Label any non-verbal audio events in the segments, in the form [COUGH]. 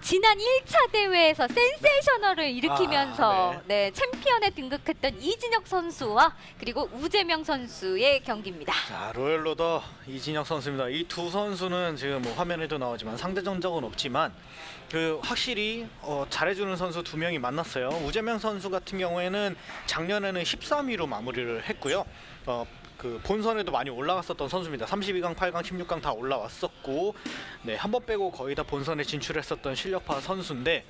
지난 1차 대회에서 센세이셔널을 일으키면서 아, 네. 챔피언에 등극했던 이진혁 선수와 그리고 우재명 선수의 경기입니다. 자 로열 로더 이진혁 선수입니다. 이 두 선수는 지금 뭐 화면에도 나오지만 상대 전적은 없지만 그 확실히 어, 잘해주는 선수 두 명이 만났어요. 우재명 선수 같은 경우에는 작년에는 13위로 마무리를 했고요. 어, 그 본선에도 많이 올라갔었던 선수입니다. 32강, 8강, 16강 다 올라왔었고, 네 한 번 빼고 거의 다 본선에 진출했었던 실력파 선수인데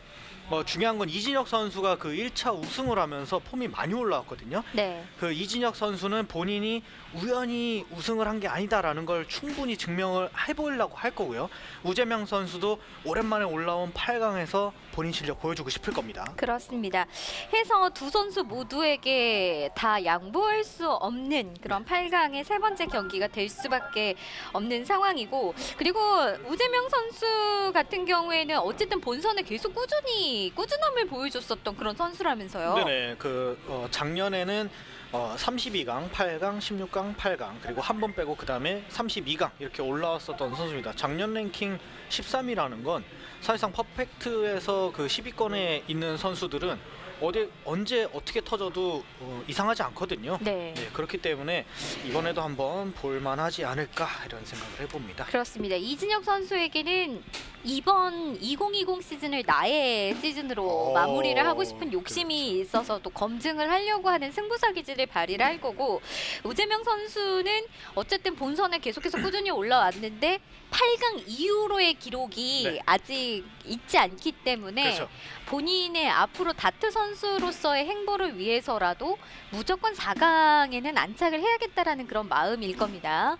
어, 중요한 건 이진혁 선수가 그 1차 우승을 하면서 폼이 많이 올라왔거든요. 네. 그 이진혁 선수는 본인이 우연히 우승을 한 게 아니다라는 걸 충분히 증명을 해보려고 할 거고요. 우재명 선수도 오랜만에 올라온 8강에서 본인 실력 보여주고 싶을 겁니다. 그렇습니다. 해서 두 선수 모두에게 다 양보할 수 없는 그런 8강의 세 번째 경기가 될 수밖에 없는 상황이고 그리고 우재명 선수 같은 경우에는 어쨌든 본선에 계속 꾸준히 꾸준함을 보여줬었던 그런 선수라면서요. 네네. 그 어, 작년에는 어, 32강, 8강, 16강, 8강 그리고 한 번 빼고 그 다음에 32강 이렇게 올라왔었던 선수입니다. 작년 랭킹 13위라는 건 사실상 퍼펙트에서 그 10위권에 있는 선수들은 어디 언제 어떻게 터져도 어, 이상하지 않거든요. 네. 네, 그렇기 때문에 이번에도 한번 볼만하지 않을까 이런 생각을 해봅니다. 그렇습니다. 이진혁 선수에게는 이번 2020 시즌을 나의 시즌으로 오, 마무리를 하고 싶은 욕심이 있어서 또 검증을 하려고 하는 승부사 기질을 발휘를 할 거고 우재명 선수는 어쨌든 본선에 계속해서 꾸준히 올라왔는데 8강 이후로의 기록이 네. 아직 있지 않기 때문에 그렇죠. 본인의 앞으로 다트 선수로서의 행보를 위해서라도 무조건 4강에는 안착을 해야겠다라는 그런 마음일 겁니다.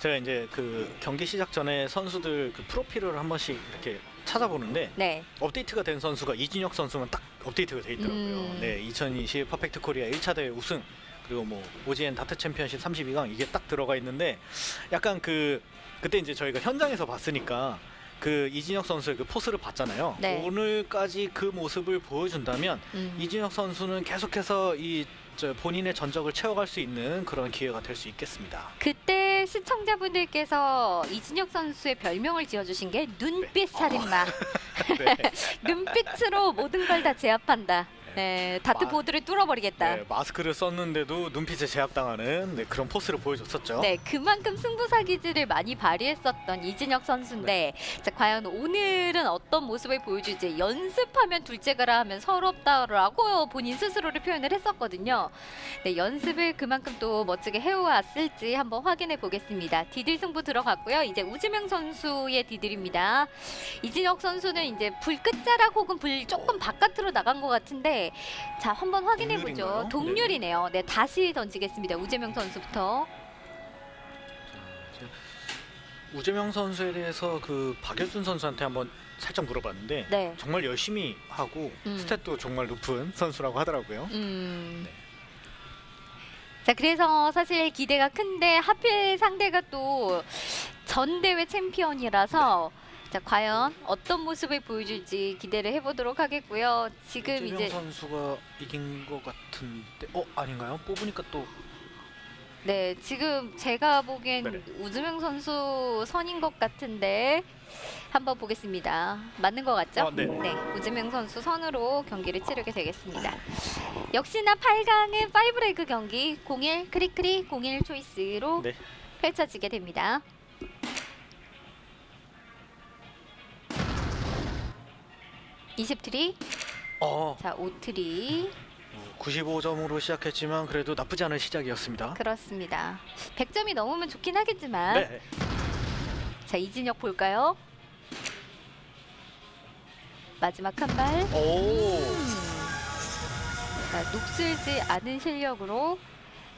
제가 이제 그 경기 시작 전에 선수들 그 프로필을 한 번씩 이렇게 찾아보는데 네. 업데이트가 된 선수가 이진혁 선수만 딱 업데이트가 돼 있더라고요. 음. 네, 2020 퍼펙트 코리아 1차 대회 우승 그리고 뭐 오지엔 다트 챔피언십 32강 이게 딱 들어가 있는데 약간 그 그때 이제 저희가 현장에서 봤으니까 그 이진혁 선수의 그 포스를 봤잖아요. 네. 오늘까지 그 모습을 보여준다면 음. 이진혁 선수는 계속해서 이 저 본인의 전적을 채워갈 수 있는 그런 기회가 될 수 있겠습니다. 그때 시청자분들께서 이진혁 선수의 별명을 지어주신 게 눈빛 살인마. [LAUGHS] 네. [LAUGHS] 눈빛으로 모든 걸 다 제압한다. 네, 다트 마- 보드를 뚫어버리겠다. 네, 마스크를 썼는데도 눈빛에 제압당하는 네, 그런 포스를 보여줬었죠. 네, 그만큼 승부사 기질을 많이 발휘했었던 이진혁 선수인데, 자, 과연 오늘은 어떤 모습을 보여줄지 연습하면 둘째가라 하면 서럽다라고 본인 스스로를 표현을 했었거든요. 네, 연습을 그만큼 또 멋지게 해왔을지 한번 확인해 보겠습니다. 디딜 승부 들어갔고요. 이제 우지명 선수의 디딜입니다. 이진혁 선수는 이제 불 끝자락 혹은 불 조금 바깥으로 나간 것 같은데, 자, 한번 확인해 보죠. 동률인가요? 동률이네요. 네, 다시 던지겠습니다. 우재명 선수부터. 우재명 선수에 대해서 그 박여준 선수한테 한번 살짝 물어봤는데 네. 정말 열심히 하고 음. 스탯도 정말 높은 선수라고 하더라고요. 음. 네. 자, 그래서 사실 기대가 큰데 하필 상대가 또 전 대회 챔피언이라서 자, 과연 어떤 모습을 보여줄지 기대를 해보도록 하겠고요. 지금 이제 선수가 이긴 것 같은데 어 아닌가요? 뽑으니까 또 네, 지금 제가 보기엔 네네. 우즈명 선수 선인 것 같은데 한번 보겠습니다. 맞는 것 같죠? 아, 네. 우즈명 선수 선으로 경기를 치르게 되겠습니다. 역시나 8강의 파이브레이크 경기 01 크리크리 01 초이스로 네. 펼쳐지게 됩니다. 이십 트리, 어, 자 5트리 95점으로 시작했지만 그래도 나쁘지 않은 시작이었습니다. 그렇습니다. 100점이 넘으면 좋긴 하겠지만 네. 자 이진혁 볼까요? 마지막 한 발. 오. 자, 녹슬지 않은 실력으로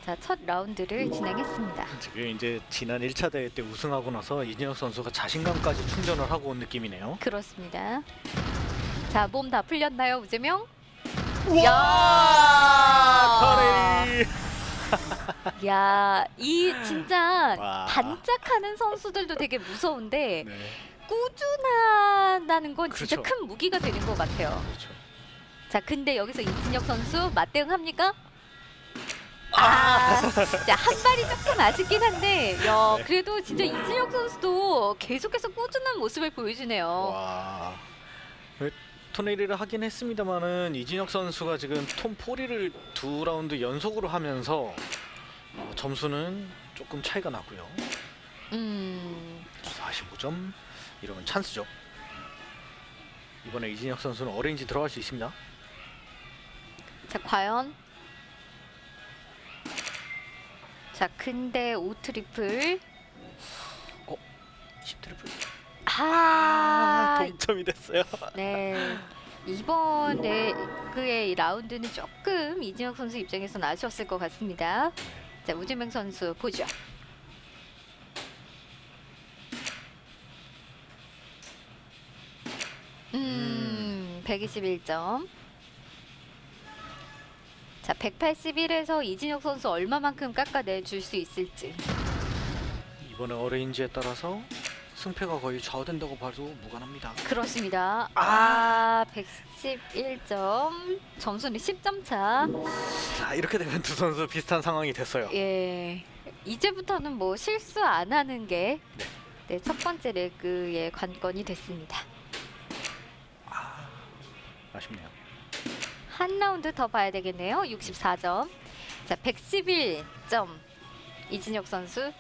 자, 첫 라운드를 진행했습니다. 지금 이제 지난 1차 대회 때 우승하고 나서 이진혁 선수가 자신감까지 충전을 하고 온 느낌이네요. 그렇습니다. 자, 몸 다 풀렸나요, 우재명? 와! [LAUGHS] 야, 이 진짜 와. 반짝하는 선수들도 되게 무서운데 네. 꾸준하다는 건 진짜 그렇죠. 큰 무기가 되는 것 같아요. 그렇죠. 자, 근데 여기서 이진혁 선수 맞대응 합니까? 아, 자, 한 발이 조금 아쉽긴 한데, 야, 네. 그래도 진짜 이진혁 선수도 계속해서 꾸준한 모습을 보여주네요. 와. 토네리를 하긴 했습니다만은 이진혁 선수가 지금 톰 포리를 두 라운드 연속으로 하면서 어, 점수는 조금 차이가 나고요. 음, 45점 이러면 찬스죠. 이번에 이진혁 선수는 어레인지 들어갈 수 있습니다. 자 과연 자 근데 오 트리플 10 트리플. 아, 동점이 됐어요. 네. 이번 레그의 이 라운드는 조금 이진혁 선수 입장에서는 아쉬웠을 것 같습니다. 자 우재명 선수 보죠. 음, 121점. 자, 181에서 이진혁 선수 얼마만큼 깎아내 줄 수 있을지. 이번에 어레인지에 따라서 승패가 거의 좌우된다고 봐도 무관합니다. 그렇습니다. 아, 111점. 점수는 10점 차. 자 이렇게 되면 두 선수 비슷한 상황이 됐어요. 예. 이제부터는 뭐 실수 안 하는 게 네. 네, 첫 번째 레그의 관건이 됐습니다. 아, 아쉽네요. 한 라운드 더 봐야 되겠네요. 64점. 자, 111점. 이진혁 선수.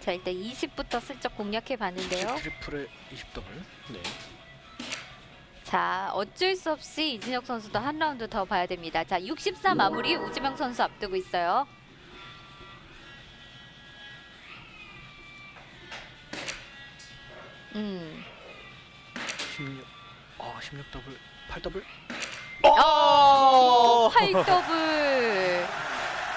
자, 일단 20부터 슬쩍 공략해 봤는데요. 트리플에 20 더블. 네. 자, 어쩔 수 없이 이진혁 선수도 한 라운드 더 봐야 됩니다. 자, 64 마무리 우지명 선수 앞두고 있어요. 음. 16. 아, 16 더블. 8 더블. 어, 8 더블.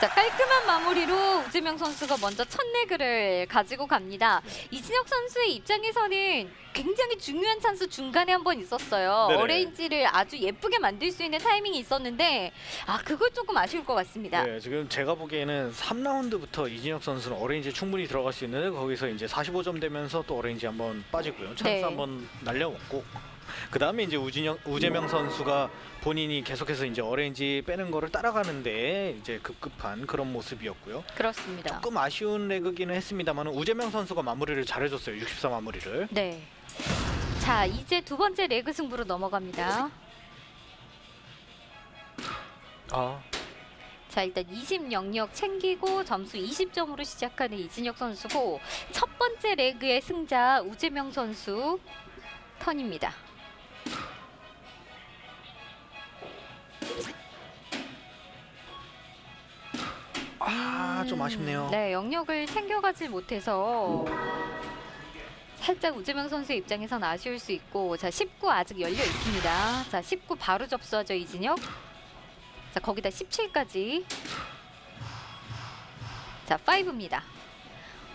자, 깔끔한 마무리로 우재명 선수가 먼저 첫 레그를 가지고 갑니다. 이진혁 선수의 입장에서는 굉장히 중요한 찬스 중간에 한 번 있었어요. 네네. 어레인지를 아주 예쁘게 만들 수 있는 타이밍이 있었는데 아, 그거 조금 아쉬울 것 같습니다. 네, 지금 제가 보기에는 3라운드부터 이진혁 선수는 어레인지 충분히 들어갈 수 있는데 거기서 이제 45점 되면서 또 어레인지 한번 빠지고요. 찬스 네. 한번 날려먹고 그 다음에 이제 우진영 우재명 선수가 본인이 계속해서 이제 어레인지 빼는 거를 따라가는데 이제 급급한 그런 모습이었고요. 그렇습니다. 조금 아쉬운 레그기는 했습니다만 우재명 선수가 마무리를 잘해줬어요. 64 마무리를. 네. 자, 이제 두 번째 레그 승부로 넘어갑니다. 아, 자 일단 20 영역 챙기고 점수 20점으로 시작하는 이진혁 선수고 첫 번째 레그의 승자 우재명 선수 턴입니다. 아, 좀 아쉽네요. 네 영역을 챙겨가지 못해서 살짝 우재명 선수의 입장에선 아쉬울 수 있고 자 19 아직 열려 있습니다. 자 19 바로 접수하죠 이진혁. 자 거기다 17까지. 자 5입니다.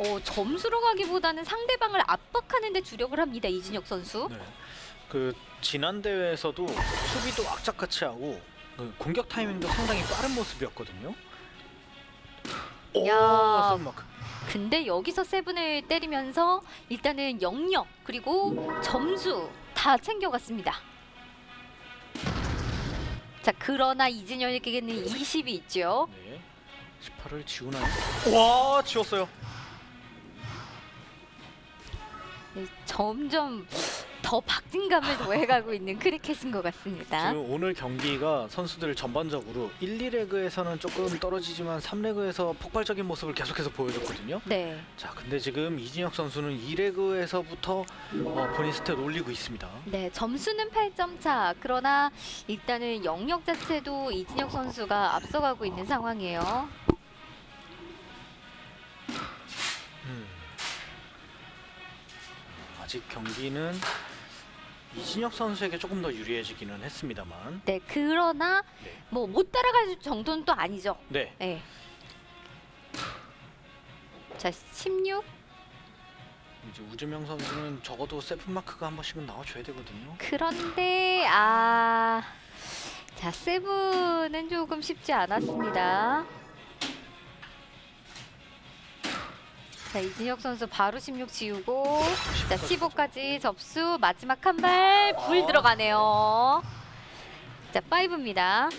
오, 점수로 가기보다는 상대방을 압박하는 데 주력을 합니다. 이진혁 선수. 네. 그 지난 대회에서도 수비도 악착같이 하고 그 공격 타이밍도 상당히 빠른 모습이었거든요. 야. 썬마크. 근데 여기서 세븐을 때리면서 일단은 영역 그리고 점수 다 챙겨갔습니다. 자 그러나 이진혁에게는 20이 있죠. 네. 18을 지우나요? 와, 지웠어요. 네, 점점 더 박진감을 더해가고 있는 크리켓인 것 같습니다. 지금 오늘 경기가 선수들 전반적으로 1, 2레그에서는 조금 떨어지지만 3레그에서 폭발적인 모습을 계속해서 보여줬거든요. 네, 자, 근데 지금 이진혁 선수는 2레그에서부터 어, 본인 스탯 올리고 있습니다. 네 점수는 8점 차. 그러나 일단은 영역 자체도 이진혁 선수가 앞서가고 있는 상황이에요. 음. 아직 경기는 이진혁 선수에게 조금 더 유리해지기는 했습니다만, 네 그러나 네. 뭐 못 따라갈 정도는 또 아니죠. 네, 네. 자, 16. 이제 우재명 선수는 적어도 세븐 마크가 한 번씩은 나와줘야 되거든요. 그런데 아. 자, 세븐은 조금 쉽지 않았습니다. 자, 이진혁 선수 바로 16 지우고 자, 15까지 접수 마지막 한 발 불 들어가네요. 자, 5입니다.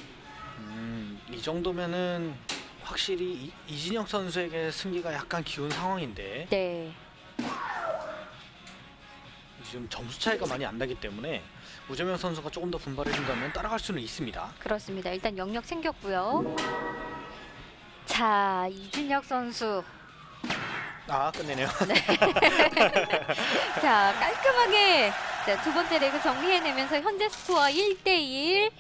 음, 이 정도면은 확실히 이, 이진혁 선수에게 승기가 약간 기운 상황인데, 네. 지금 점수 차이가 많이 안 나기 때문에 우재명 선수가 조금 더 분발해 준다면 따라갈 수는 있습니다. 그렇습니다. 일단 영역 챙겼고요. 자, 이진혁 선수. 아 끝내네요. [LAUGHS] 자, 깔끔하게 자, 두 번째 레그 정리해내면서 현재 스코어 1대1.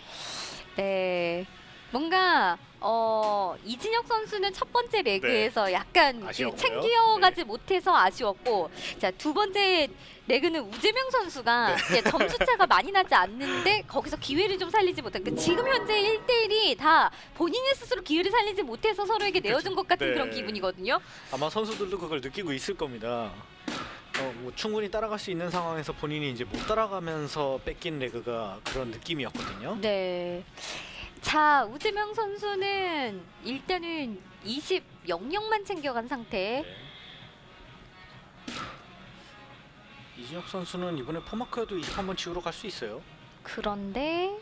네. 뭔가 어 이진혁 선수는 첫 번째 레그에서 약간 그 네. 아쉬웠고요. 챙겨가지 네. 못해서 아쉬웠고 자 두 번째 레그는 우재명 선수가 네. 이제 점수 차가 [LAUGHS] 많이 나지 않는데 거기서 기회를 좀 살리지 못한 그 지금 현재 1대1이 다 본인이 스스로 기회를 살리지 못해서 서로에게 내어준 것 같은 네. 그런 기분이거든요. 아마 선수들도 그걸 느끼고 있을 겁니다. 어, 뭐 충분히 따라갈 수 있는 상황에서 본인이 이제 못 따라가면서 뺏긴 레그가 그런 느낌이었거든요. 네. 자, 우재명 선수는 일단은 20 영역만 챙겨간 상태. 네. 이진혁 선수는 이번에 포마크에도 21번 치우러 갈 수 있어요. 그런데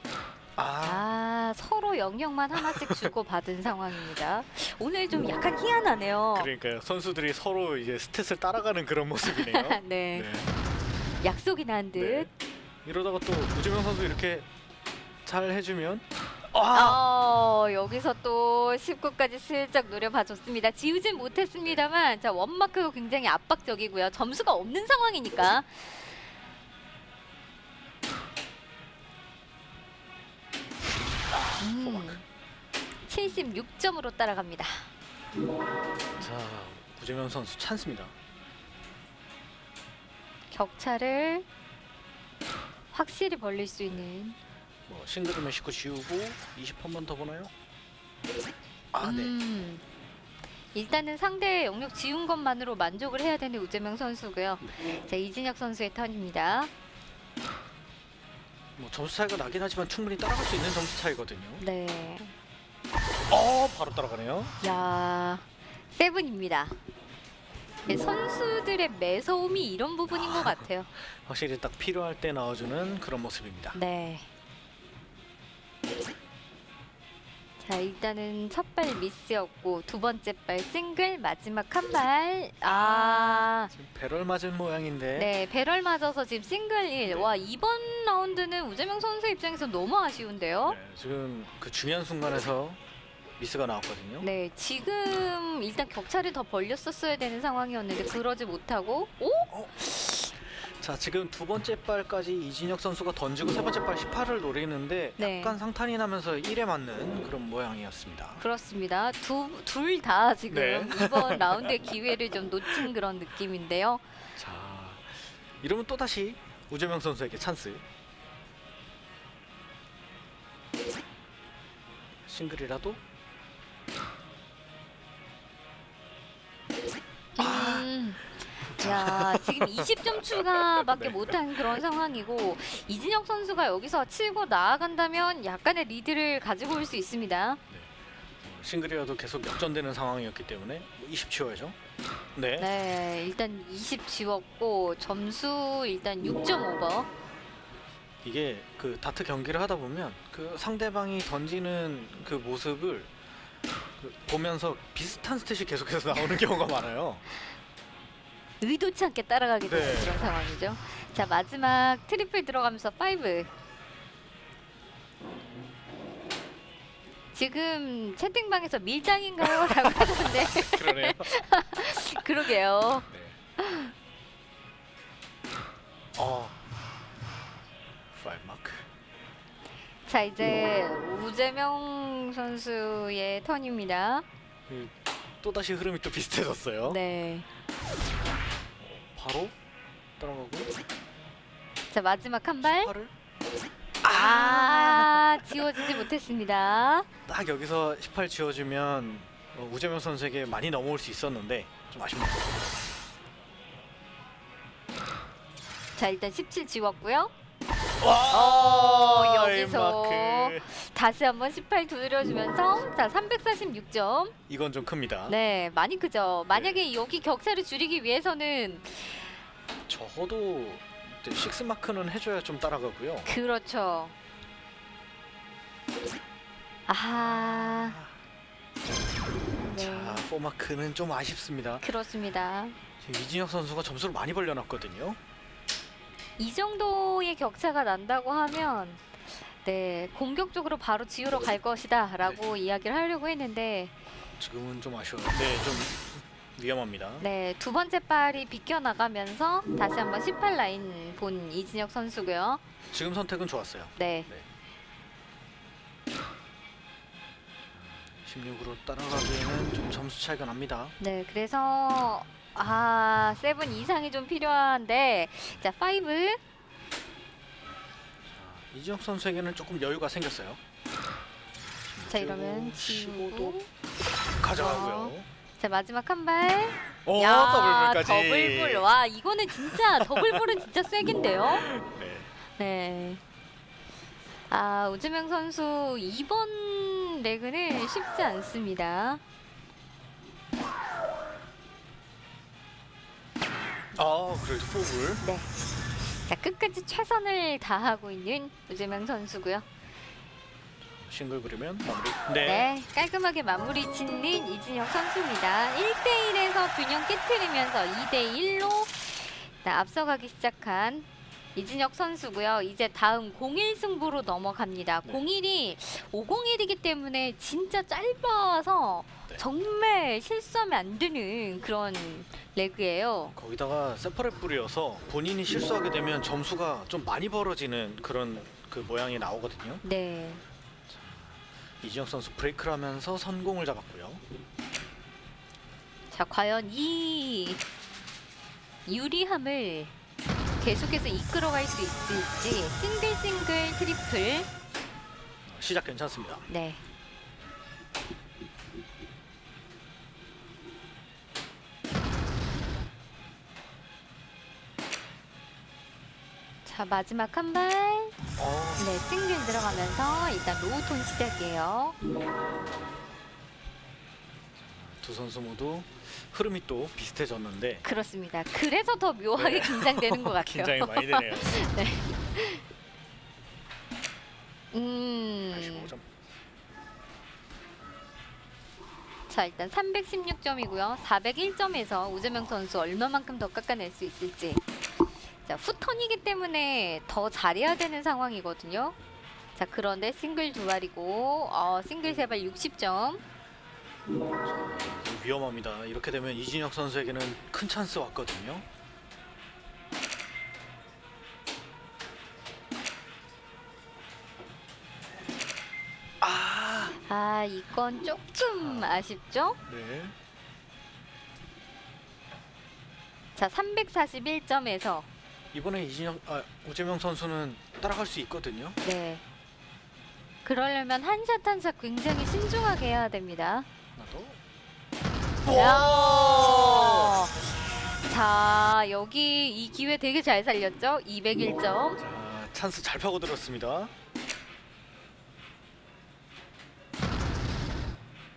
아, 아, 서로 영역만 하나씩 주고 받은 [LAUGHS] 상황입니다. 오늘 좀 약간 희한하네요. 그러니까요. 선수들이 서로 이제 스탯을 따라가는 그런 모습이네요. [LAUGHS] 네. 네. 약속이 난 듯. 네. 이러다가 또 우재명 선수 이렇게 잘 해주면 아, 어, 여기서 또 19까지 슬쩍 노려봐줬습니다. 지우진 못했습니다만, 자, 원마크가 굉장히 압박적이고요. 점수가 없는 상황이니까. 음, 76점으로 따라갑니다. 자 우재명 선수 찬스입니다. 격차를 확실히 벌릴 수 있는. 뭐 싱글이면 19 지우고 20한번 더 보나요? 아 네. 음, 일단은 상대 영역 지운 것만으로 만족을 해야 되는 우재명 선수고요. 자, 이진혁 선수의 턴입니다. 뭐 점수 차이가 나긴 하지만 충분히 따라갈 수 있는 점수 차이거든요. 네. 어 바로 따라가네요. 야, 세븐입니다. 네, 선수들의 매서움이 이런 부분인 것 같아요. 확실히 딱 필요할 때 나와주는 그런 모습입니다. 네. 자, 일단은 첫 발 미스였고 두 번째 발 싱글, 마지막 한 발. 아, 지금 배럴 맞은 모양인데 네, 배럴 맞아서 지금 싱글 1. 와, 이번 라운드는 우재명 선수 입장에서 너무 아쉬운데요. 네, 지금 그 중요한 순간에서 미스가 나왔거든요. 네, 지금 일단 격차를 더 벌렸었어야 되는 상황이었는데 그러지 못하고 오? 자 지금 두 번째 발까지 이진혁 선수가 던지고 세 번째 발 18을 노리는데 네. 약간 상탄이 나면서 1에 맞는 그런 모양이었습니다. 그렇습니다. 두둘다 지금 네. 이번 [LAUGHS] 라운드의 기회를 좀 놓친 그런 느낌인데요. 자 이러면 또 다시 우재명 선수에게 찬스. 싱글이라도 야, 지금 20점 추가밖에 네. 못한 그런 상황이고 이진혁 선수가 여기서 치고 나아간다면 약간의 리드를 가지고 올 수 있습니다. 어, 싱글이라도 계속 역전되는 상황이었기 때문에 20 치워야죠. 네. 네, 일단 20 지웠고 점수 일단 6점 오버. 이게 그 다트 경기를 하다 보면 그 상대방이 던지는 그 모습을 그 보면서 비슷한 스탯이 계속해서 [LAUGHS] 나오는 경우가 많아요. 의도치 않게 따라가게 되는 네. 그런 상황이죠. 자 마지막 트리플 들어가면서 5. 지금 채팅방에서 밀당인가요? [LAUGHS] 라고 하던데 그러네요. [LAUGHS] 그러게요. 네. 어. 5 마크. 자 이제 우재명 선수의 턴입니다. 또 다시 흐름이 또 비슷해졌어요. 네. 바로 따라가고 자 마지막 한 발. 팔을 아 지워지지 못했습니다. 딱 여기서 18 지워주면 어, 우재명 선수에게 많이 넘어올 수 있었는데 좀 아쉽네요. 자 일단 17 지웠고요. 와 어, 여기서. 다시 한번 18 두드려주면서 자 346점. 이건 좀 큽니다. 네 많이 크죠. 만약에 여기 격차를 줄이기 위해서는 적어도 이제 식스 마크는 해줘야 좀 따라가고요. 그렇죠. 아하. 네 자, 4 마크는 좀 아쉽습니다. 그렇습니다. 지금 이진혁 선수가 점수를 많이 벌려놨거든요. 이 정도의 격차가 난다고 하면 네 공격적으로 바로 지우러 갈 것이다라고 이야기를 하려고 했는데 지금은 좀 아쉬워요. 네, 좀 위험합니다. 네 두 번째 발이 비껴 나가면서 다시 한번 18 라인 본 이진혁 선수고요. 지금 선택은 좋았어요. 네 16으로 따라가기에는 좀 점수 차이가 납니다. 네, 그래서 아 세븐 이상이 좀 필요한데 자 파이브 이지혁 선수에게는 조금 여유가 생겼어요. 자 이러면 15도 지우고 가져가고요. 자 마지막 한 발 오, 야 더블볼까지. 더블볼 와 이거는 진짜 더블볼은 진짜 세긴데요 [LAUGHS] 네. 네. 아 우재명 선수 이번 레그는 쉽지 않습니다. 아, 그래도 포블. 네. 자 끝까지 최선을 다하고 있는 우재명 선수고요. 싱글 그리면 마무리. 네. 네, 깔끔하게 마무리 짓는 이진혁 선수입니다. 1대1에서 균형 깨트리면서 2대1로 앞서가기 시작한 이진혁 선수고요. 이제 다음 01 승부로 넘어갑니다. 네. 01이 501이기 때문에 진짜 짧아서 네. 정말 실수하면 안 되는 그런 레그예요. 거기다가 세퍼렛 불이어서 본인이 실수하게 되면 점수가 좀 많이 벌어지는 그런 그 모양이 나오거든요. 네. 이지혁 선수 브레이크를 하면서 선공을 잡았고요. 자, 과연 이 유리함을 계속해서 이끌어갈 수 있을지 싱글 싱글 트리플 시작 괜찮습니다. 네. 자 마지막 한 발. 어, 네 싱글 들어가면서 일단 로우톤 시작이에요. 두 선수 모두 흐름이 또 비슷해졌는데 그렇습니다. 그래서 더 묘하게 네. 긴장되는 것 [LAUGHS] 같아요. 긴장이 많이 되네요. [LAUGHS] 음. 85점. 자 일단 316점이고요. 401점에서 우재명 선수 얼마만큼 더 깎아낼 수 있을지. 자 후턴이기 때문에 더 잘해야 되는 상황이거든요. 자 그런데 싱글 두 발이고 어, 싱글 세 발 60점. 위험합니다. 이렇게 되면 이진혁 선수에게는 큰 찬스 왔거든요. 아, 아 이건 조금 아쉽죠? 네. 자 341점에서 이번에 이진혁, 아, 오재명 선수는 따라갈 수 있거든요. 네. 그러려면 한샷 한샷 굉장히 신중하게 해야 됩니다. 하나 더. 야. 자 여기 이 기회 되게 잘 살렸죠? 201점. 자, 찬스 잘 파고 들었습니다.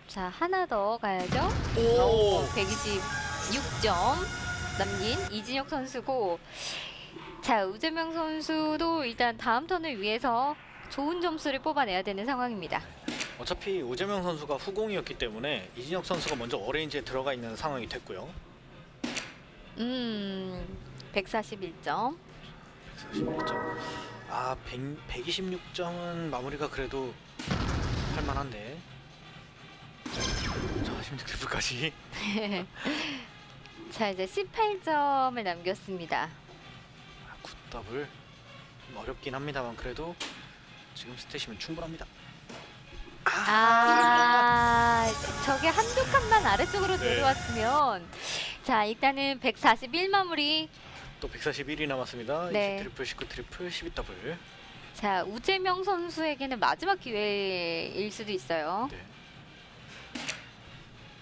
자 하나 더 가야죠. 오, 126점 남긴 이진혁 선수고. 자 우재명 선수도 일단 다음 턴을 위해서 좋은 점수를 뽑아내야 되는 상황입니다. 어차피 오재명 선수가 후공이었기 때문에 이진혁 선수가 먼저 어레인지에 들어가 있는 상황이 됐고요. 음 141점. 141점. 아, 100, 126점은 마무리가 그래도 할만한데. 자, 16 트리플까지. [LAUGHS] 자 이제 18점을 남겼습니다. 아, 굿더블. 좀 어렵긴 합니다만 그래도 지금 스탯이면 충분합니다. 아, 저게 한두 칸만 아래쪽으로 네. 내려왔으면 자 일단은 141 마무리 또 141이 남았습니다. 네. 20 트리플, 19 트리플, 12 더블. 자 우재명 선수에게는 마지막 기회일 수도 있어요. 네.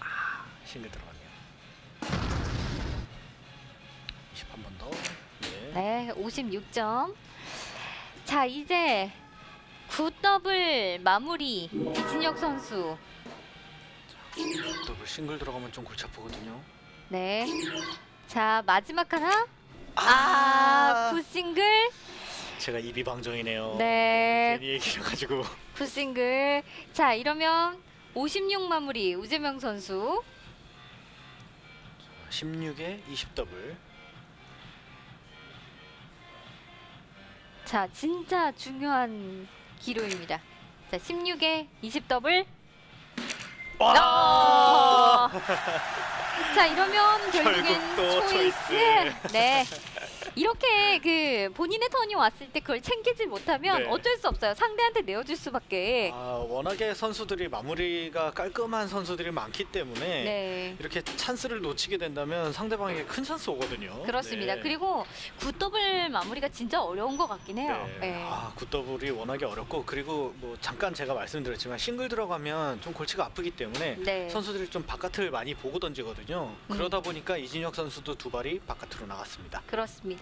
아, 싱글 들어 네. 네 56점. 자 이제 굿더블 마무리 이진혁 선수. 더블 싱글 들어가면 좀 골치 아프거든요. 네. 자 마지막 하나. 아, 굿싱글. 제가 입이 방정이네요. 네. 괜히 얘기를 가지고 굿싱글. 자 이러면 56 마무리 우재명 선수. 16에 20 더블. 자, 진짜 중요한 기로입니다. 자, 16에 20 더블. 와! 어! 자, 이러면 [LAUGHS] 결국엔 결국 또 초이스. 초이스. 네. 이렇게 그 본인의 턴이 왔을 때 그걸 챙기지 못하면 네. 어쩔 수 없어요. 상대한테 내어줄 수밖에. 아, 워낙에 선수들이 마무리가 깔끔한 선수들이 많기 때문에 네. 이렇게 찬스를 놓치게 된다면 상대방에게 큰 찬스 오거든요. 그렇습니다. 네. 그리고 굿더블 마무리가 진짜 어려운 것 같긴 해요. 네. 네. 아, 굿더블이 워낙에 어렵고 그리고 뭐 잠깐 제가 말씀드렸지만 싱글 들어가면 좀 골치가 아프기 때문에 네. 선수들이 좀 바깥을 많이 보고 던지거든요. 음. 그러다 보니까 이진혁 선수도 두 발이 바깥으로 나갔습니다. 그렇습니다.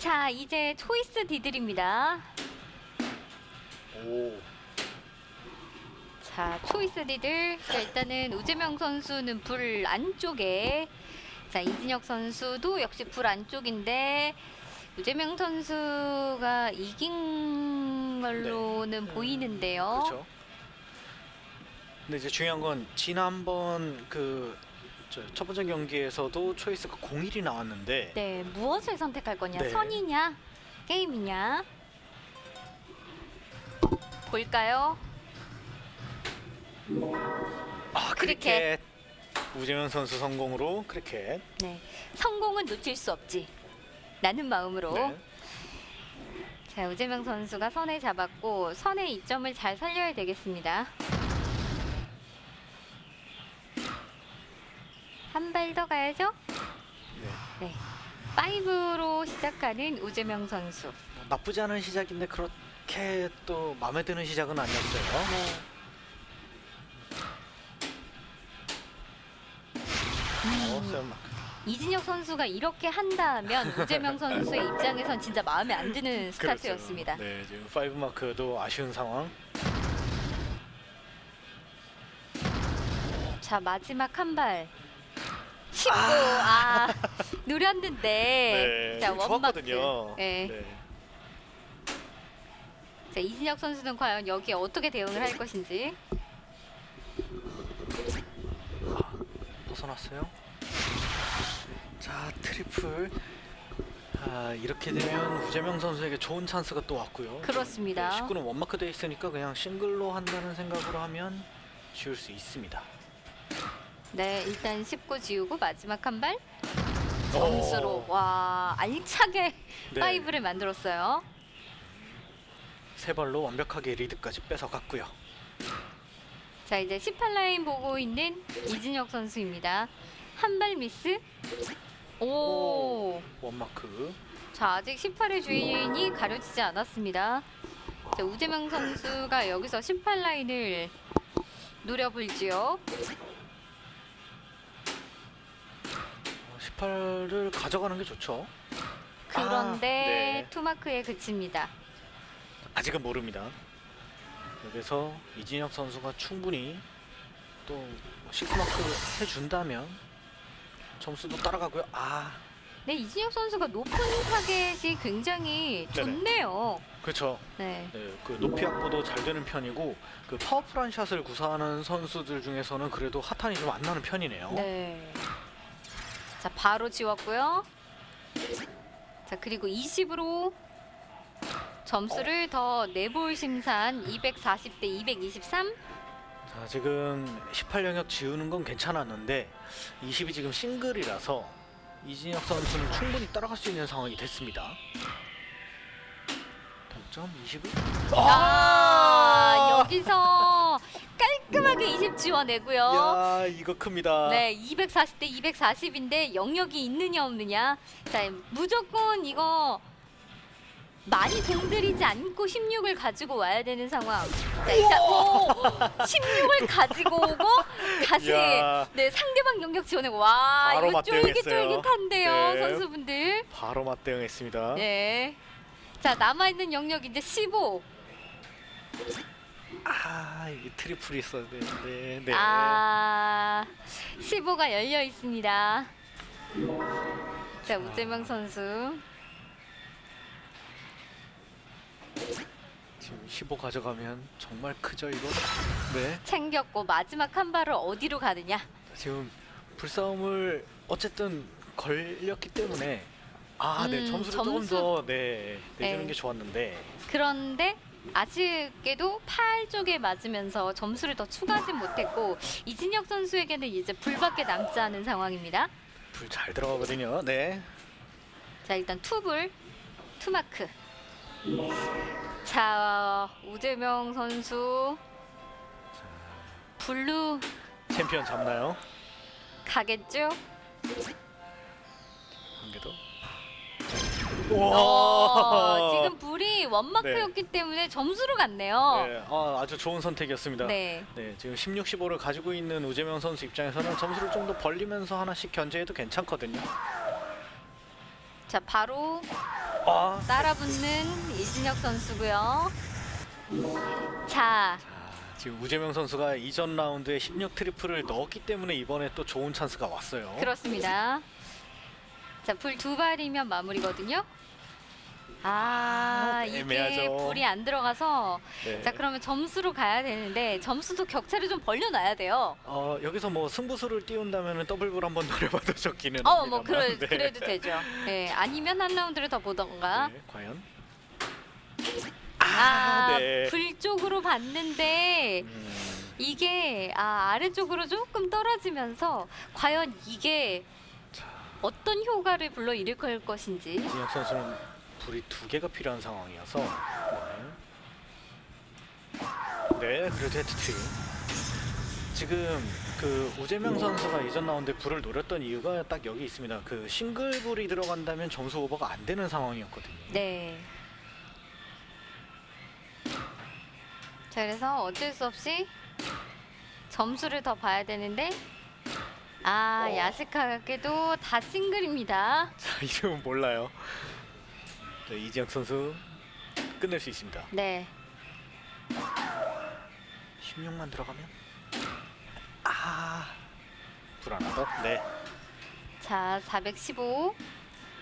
자, 이제 초이스 디들입니다. 오. 자, 초이스 디들. 자, 일단은 우재명 선수는 불 안쪽에. 자, 이진혁 선수도 역시 불 안쪽인데 우재명 선수가 이긴 걸로는 보이는데요. 그렇죠. 근데 이제 중요한 건 지난번 그 첫 번째 경기에서도 초이스가 01이 나왔는데 네, 무엇을 선택할 거냐? 네. 선이냐? 게임이냐? 볼까요? 아 크리켓. 크리켓 우재현 선수 성공으로 크리켓 네. 성공은 놓칠 수 없지. 라는 마음으로. 네. 자, 우재명 선수가 선에 잡았고 선의 이점을 잘 살려야 되겠습니다. 한 발 더 가야죠? 네. 네. 5로 시작하는 우재명 선수. 뭐 나쁘지 않은 시작인데 그렇게 또 마음에 드는 시작은 아니었어요. 네. 어, 세븐 마크. 이진혁 선수가 이렇게 한다면 우재명 선수의 입장에선 진짜 마음에 안 드는 스타트였습니다. 그렇죠. 네, 지금 파이브 마크도 아쉬운 상황. 자 마지막 한 발. 19. 아, 노렸는데. 네, 자 원마크. 좋았거든요. 네. 네. 자 이진혁 선수는 과연 여기에 어떻게 대응을 할 것인지. 벗어났어요. 자 트리플. 아 이렇게 되면 우재명 선수에게 좋은 찬스가 또 왔고요. 그렇습니다. 네, 19는 원마크 돼 있으니까 그냥 싱글로 한다는 생각으로 하면 지울 수 있습니다. 네 일단 19 지우고 마지막 한 발. 점수로 와 알차게 [LAUGHS] 네. 파이브를 만들었어요. 세 발로 완벽하게 리드까지 뺏어갔고요. 자 이제 18라인 보고 있는 이진혁 선수입니다. 한 발 미스. 오. 원마크. 자 아직 18의 주인이 가려지지 않았습니다. 자, 우재명 선수가 여기서 18라인을 노려볼지요. 18을 가져가는 게 좋죠. 그런데 네. 투마크에 그칩니다. 아직은 모릅니다. 여기서 이진혁 선수가 충분히 또 시크마크 해준다면 점수도 따라가고요. 아, 네 이진혁 선수가 높은 타겟이 굉장히 네네. 좋네요. 그렇죠. 네. 네, 그 높이 확보도 잘 되는 편이고 그 파워풀한 샷을 구사하는 선수들 중에서는 그래도 핫한이 좀 안 나는 편이네요. 네. 자 바로 지웠고요. 자 그리고 20으로 점수를 더 내볼 심산 240 대 223. 자, 지금 18 영역 지우는 건 괜찮았는데 20이 지금 싱글이라서 이진혁 선수는 충분히 따라갈 수 있는 상황이 됐습니다. 동점 20을 아, 여기서 깔끔하게 20 지워내고요. 야 이거 큽니다. 네, 240대 240인데 영역이 있느냐 없느냐. 자, 무조건 이거 많이 공들이지 않고 16을 가지고 와야 되는 상황. 자, 일단 오! 16을 가지고 오고 다시 야. 네, 상대방 영역 지원하고 와, 바로 이거 맞대응했어요. 쫄깃쫄깃한데요, 네. 선수분들. 바로 맞대응했습니다. 네. 자, 남아 있는 영역 이제 15. 아 이게 트리플이 있어야 되는데 네. 아, 15가 열려 있습니다. 자, 우재명 선수. 지금 15 가져가면 정말 크죠 이거. 네. 챙겼고 마지막 한 발을 어디로 가느냐? 지금 불싸움을 어쨌든 걸렸기 때문에 아, 네 음, 점수를 점수. 조금 더 네, 내주는 네. 게 좋았는데 그런데 아쉽게도 팔 쪽에 맞으면서 점수를 더 추가하지 못했고 이진혁 선수에게는 이제 불밖에 남지 않은 상황입니다. 불 잘 들어가거든요. 네. 자 일단 투불 투마크. 자 우재명 선수 블루 챔피언 잡나요? 가겠죠? 한 개 더. 어, 지금 원마크였기 때문에 점수로 갔네요. 네, 아, 아주 좋은 선택이었습니다. 네. 네. 지금 16, 15를 가지고 있는 우재명 선수 입장에서는 점수를 좀 더 벌리면서 하나씩 견제해도 괜찮거든요. 자 바로 아, 따라붙는 이진혁 선수고요. 자, 자, 지금 우재명 선수가 이전 라운드에 16 트리플을 넣었기 때문에 이번에 또 좋은 찬스가 왔어요. 그렇습니다. 자, 불 두 발이면 마무리거든요. 아, 이게 애매하죠. 불이 안 들어가서 네. 자, 그러면 점수로 가야 되는데 점수도 격차를 좀 벌려놔야 돼요. 어, 여기서 뭐 승부수를 띄운다면 더블볼 한번 [LAUGHS] 노려봐도 좋기는 어, 합니다만. 뭐 그래, 네. 그래도 되죠. 네, 아니면 한 라운드를 더 보던가. 네, 과연? 아, 네. 불 쪽으로 봤는데 음, 이게 아, 아래쪽으로 조금 떨어지면서 과연 이게 자, 어떤 효과를 불러 일으킬 것인지. 이진혁 선수는 불이 두 개가 필요한 상황이어서 네, 네 그래도 헤트트릭 지금 그 우재명 선수가 이전 라운드에 불을 노렸던 이유가 딱 여기 있습니다 그 싱글 불이 들어간다면 점수 오버가 안 되는 상황이었거든요 네. 자, 그래서 어쩔 수 없이 점수를 더 봐야 되는데 아, 어. 야식하게도 다 싱글입니다. 자, 이름은 몰라요 네, 이지혁 선수 끝낼 수 있습니다 네. 16만 들어가면 아 불안하다 네 자, 415.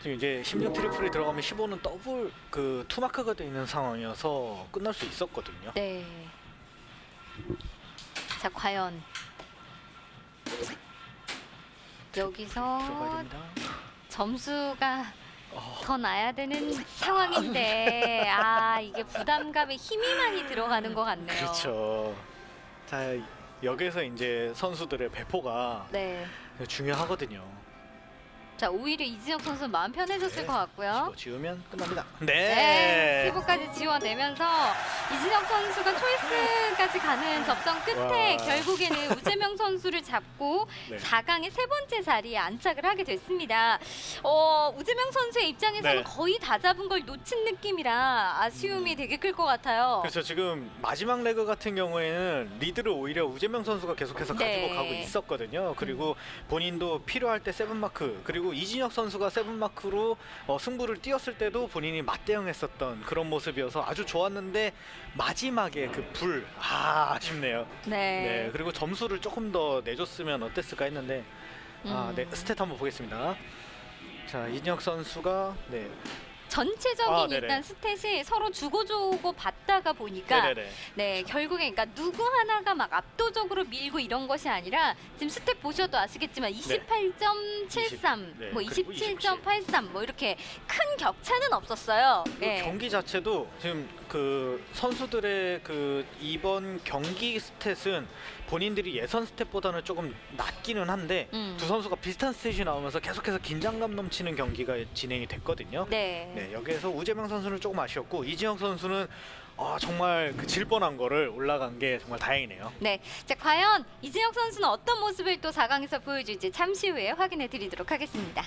지금 이제 16 트리플이 들어가면 15는 더블 그 투마크가 돼 있는 상황이어서 끝날 수 있었거든요. 네. 자, 과연 들어가야 여기서 됩니다. 점수가 어, 더 나야 되는 상황인데 아, 이게 부담감에 힘이 많이 들어가는 것 같네요. 그렇죠. 자 여기서 이제 선수들의 배포가 네. 중요하거든요. 자 오히려 이진혁 선수 마음 편해졌을 네, 것 같고요. 15 지우면 끝납니다. 네, 네. 15까지 지워내면서 이진혁 선수가 초이스까지 가는 접전 끝에 와. 결국에는 우재명 선수를 잡고 [LAUGHS] 네. 4강의 세 번째 자리에 안착을 하게 됐습니다. 어, 우재명 선수의 입장에서는 네. 거의 다 잡은 걸 놓친 느낌이라 아쉬움이 되게 클 것 같아요. 그래서 지금 마지막 레그 같은 경우에는 리드를 오히려 우재명 선수가 계속해서 네. 가지고 가고 있었거든요. 그리고 본인도 필요할 때 세븐 마크 그리고 이진혁 선수가 세븐 마크로 어, 승부를 띄었을 때도 본인이 맞대응했었던 그런 모습이어서 아주 좋았는데 마지막에 그 불 아 아쉽네요. 네. 네 그리고 점수를 조금 더 내줬으면 어땠을까 했는데 아, 음. 네 스탯 한번 보겠습니다. 자 이진혁 선수가 네 전체적인 아, 네네. 일단 스탯이 서로 주고주고 받다가 보니까 네네네 네, 결국에 그러니까 누구 하나가 막 압도적으로 밀고 이런 것이 아니라 지금 스텝 보셔도 아시겠지만 28.73, 네, 뭐 그리고 27.83, 뭐 이렇게 큰 격차는 없었어요. 그 네. 경기 자체도 지금 그 선수들의 그 이번 경기 스탯은 본인들이 예선 스탯보다는 조금 낮기는 한데 음. 두 선수가 비슷한 스탯이 나오면서 계속해서 긴장감 넘치는 경기가 진행이 됐거든요. 네. 네, 여기에서 우재명 선수는 조금 아쉬웠고 이지영 선수는 아, 정말 그 질 뻔한 거를 올라간 게 정말 다행이네요. 네. 자, 과연 이진혁 선수는 어떤 모습을 또 4강에서 보여줄지 잠시 후에 확인해 드리도록 하겠습니다.